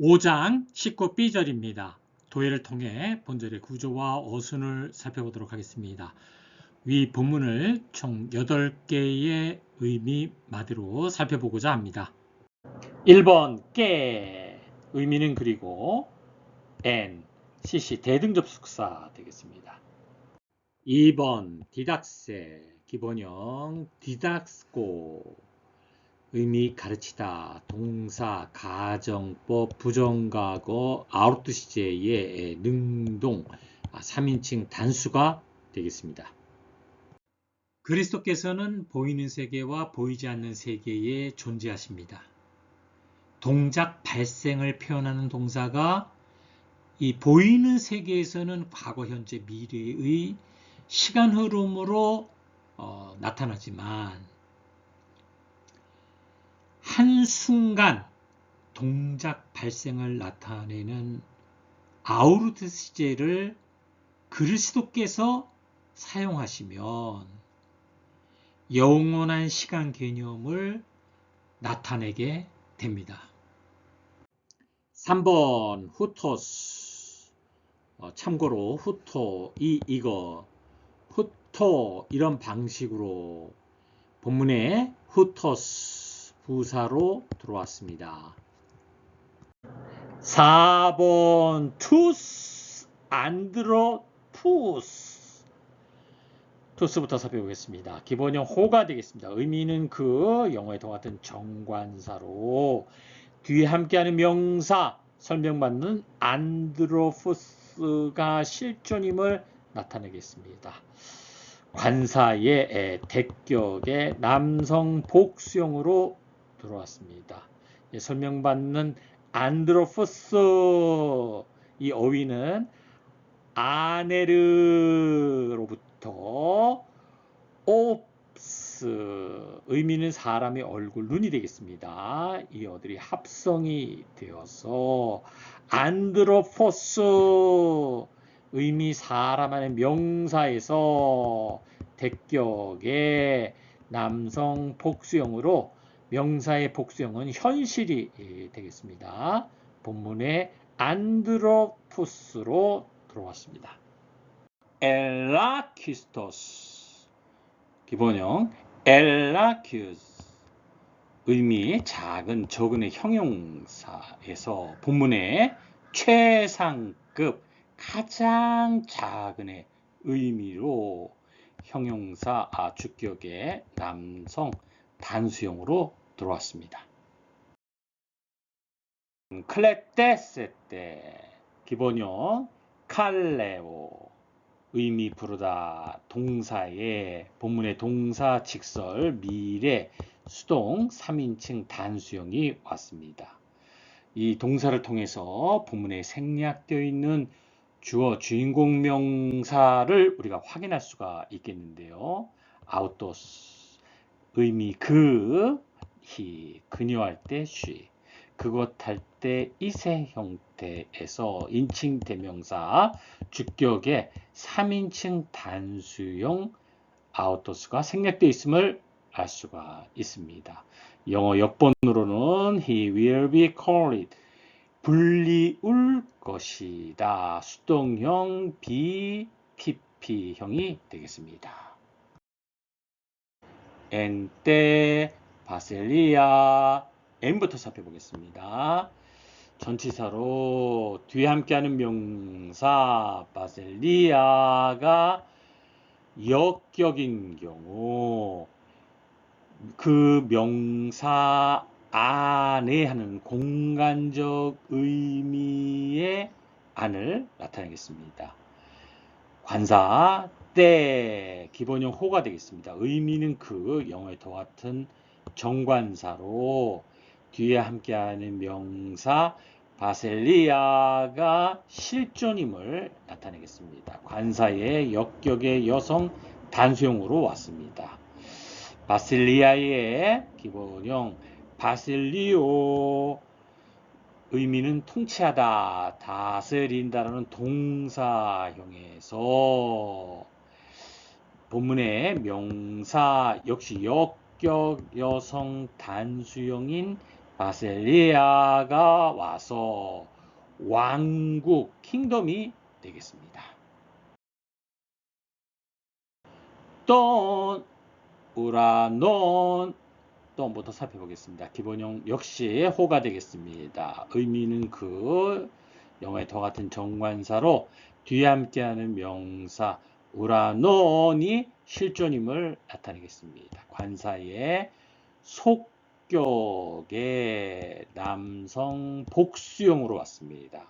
5장 19b절입니다. 도예를 통해 본절의 구조와 어순을 살펴보도록 하겠습니다. 위 본문을 총 8개의 의미 마디로 살펴보고자 합니다. 1번 깨 의미는 그리고 n cc 대등접속사 되겠습니다. 2번 디닥세 기본형 디닥스고 의미 가르치다 동사 가정법 부정과거 아웃드 시제의 능동 3인칭 단수가 되겠습니다. 그리스도께서는 보이는 세계와 보이지 않는 세계에 존재하십니다. 동작 발생을 표현하는 동사가 이 보이는 세계에서는 과거, 현재, 미래의 시간 흐름으로 어, 나타나지만 한순간 동작 발생을 나타내는 아우르트 시제를 그리스도께서 사용하시면 영원한 시간 개념을 나타내게 됩니다. 3번 후토스 어, 참고로 후토 이 이거 후토 이런 방식으로 본문에 후토스 부사로 들어왔습니다. 4번 투스 안드로 투스 투스부터 살펴보겠습니다. 기본형 호가 되겠습니다. 의미는 그 영어의 동같은 정관사로 뒤에 함께하는 명사 설명받는 안드로푸스가 실존임을 나타내겠습니다. 관사의 대격의 남성 복수형으로 들어왔습니다. 설명받는 안드로푸스 이 어휘는 아네르로부터 옵스 의미는 사람의 얼굴 눈이 되겠습니다. 이 어들이 합성이 되어서 안드로포스 의미 사람 안의 명사에서 대격의 남성 복수형으로 명사의 복수형은 현실이 되겠습니다. 본문에 안드로푸스로 들어왔습니다. 엘라키스토스 기본형 엘라큐스 의미 작은 적은의 형용사에서 본문에 최상급 가장 작은의 의미로 형용사 아, 주격의 남성 단수형으로 들어왔습니다. 클레테세테 기본형 칼레오 의미 부르다 동사의 본문의 동사 직설 미래 수동 3인칭 단수형이 왔습니다. 이 동사를 통해서 본문에 생략되어 있는 주어 주인공 명사를 우리가 확인할 수가 있겠는데요. 아우토스 의미 그, 히, 그녀할 때 쉬, 그것 할 때 이세 형태에서 인칭 대명사 주격의 3인칭 단수형 아우토스가 생략되어 있음을 알 수가 있습니다. 영어 역본으로는 he will be called 불리울 것이다. 수동형 BTP형이 되겠습니다. 엔때 바셀리아 N부터 살펴보겠습니다. 전치사로 뒤에 함께하는 명사 바셀리아가 역격인 경우 그 명사 안에 하는 공간적 의미의 안을 나타내겠습니다. 관사 때 기본형 호가 되겠습니다. 의미는 그 영어의 더 같은 정관사로 뒤에 함께하는 명사 바셀리아가 실존임을 나타내겠습니다. 관사의 역격의 여성 단수형으로 왔습니다. 바실리아의 기본형 바실리오 의미는 통치하다, 다스린다라는 동사형에서 본문의 명사 역시 역 격 여성 단수형인 바셀리아가 와서 왕국, 킹덤이 되겠습니다. 돈, 우라논, 똥부터 살펴보겠습니다. 기본형 역시 호가 되겠습니다. 의미는 그 영어의 더 같은 정관사로 뒤에 함께하는 명사 우라논이 실존임을 나타내겠습니다. 관사의 속격의 남성 복수형으로 왔습니다.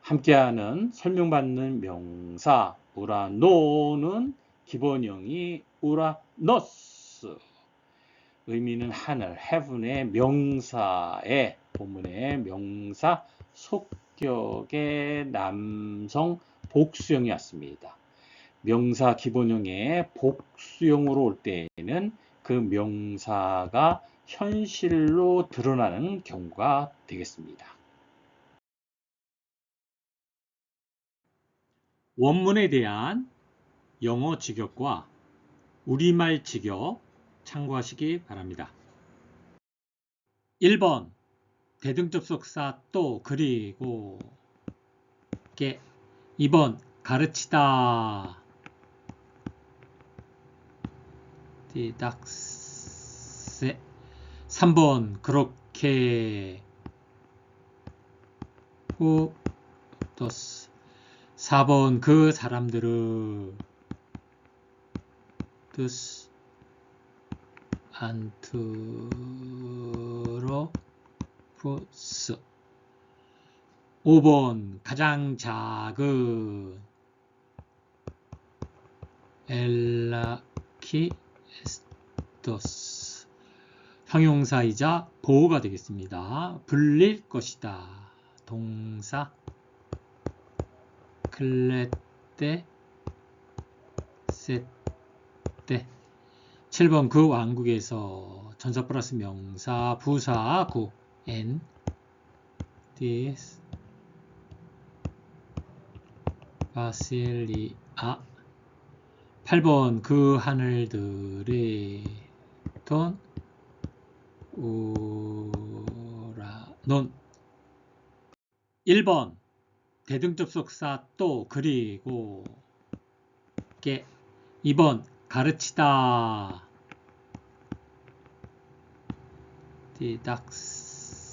함께하는 설명받는 명사 우라논은 기본형이 우라노스 의미는 하늘, heaven의 명사의 본문의 명사 속격의 남성 복수형이었습니다. 명사 기본형의 복수형으로 올 때에는 그 명사가 현실로 드러나는 경우가 되겠습니다. 원문에 대한 영어 직역과 우리말 직역 참고하시기 바랍니다. 1번 대등접속사 또 그리고 게 2번 가르치다 디닥세 3번. 그렇게. 후 도스. 4번. 그 사람들은 드스 안트로푸스. 5번. 가장 작은 엘라키 에스토스 형용사이자 보호가 되겠습니다. 불릴 것이다. 동사 클레떼 세떼 7번 그 왕국에서 전사 플러스 명사 부사 구 n this 바실리아 8번 그 하늘들의 돈 우라논. 1번. 대등접속사 또 그리고 게 2번. 가르치다. 디닥세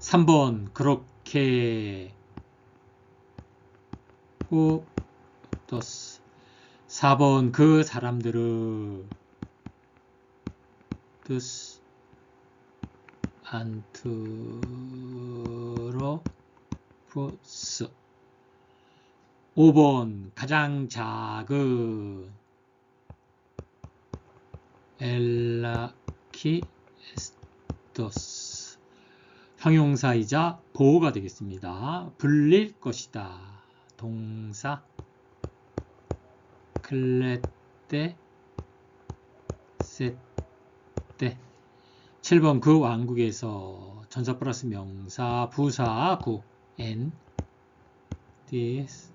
3번. 그렇게. 후도스 4번 그 사람들은 드스 안트로푸스 5번 가장 작은 엘라키에스토스 형용사이자 보호가 되겠습니다. 불릴 것이다. 동사 클레떼 세떼 7번 그 왕국에서 전사 플러스 명사 부사 구 n this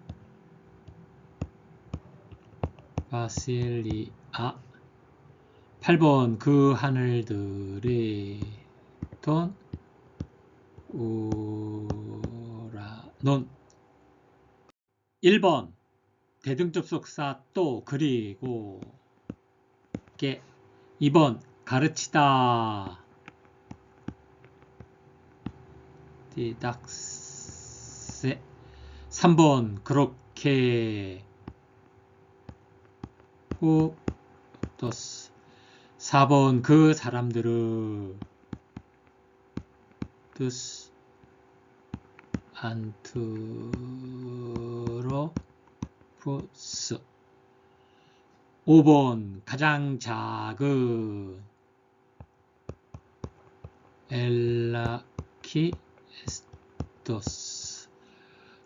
바실리아. 8번 그 하늘들의 돈 우라논. 1번 대등접속사 또 그리고 게 2번 가르치다. 디닥세 3번 그렇게. 후도스 4번 그 사람들은 드스 안트로 푸스. 5번 가장 작은 엘라키에스토스.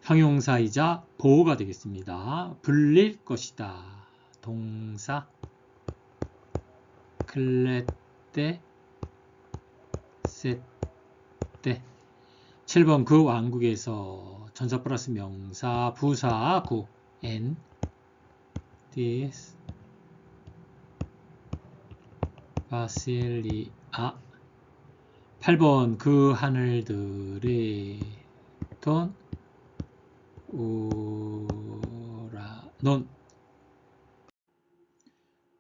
형용사이자 보호가 되겠습니다. 불릴 것이다. 동사. 클레떼. 세떼. 7번 그 왕국에서 전사 플러스 명사 부사 구 n. This 바실리아 8번 그 하늘들의 던 오라 넌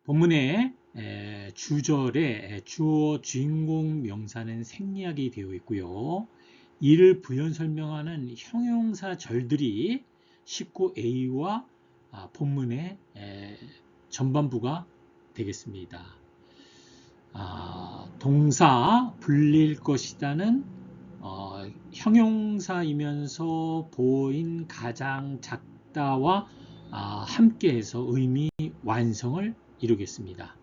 본문의 에, 주절에 주어 주인공 명사는 생략이 되어 있고요. 이를 부연 설명하는 형용사 절들이 19a와 아, 본문의 에, 전반부가 되겠습니다. 아, 동사 불릴 것이다는 어, 형용사이면서 보인 가장 작다와 아, 함께해서 의미 완성을 이루겠습니다.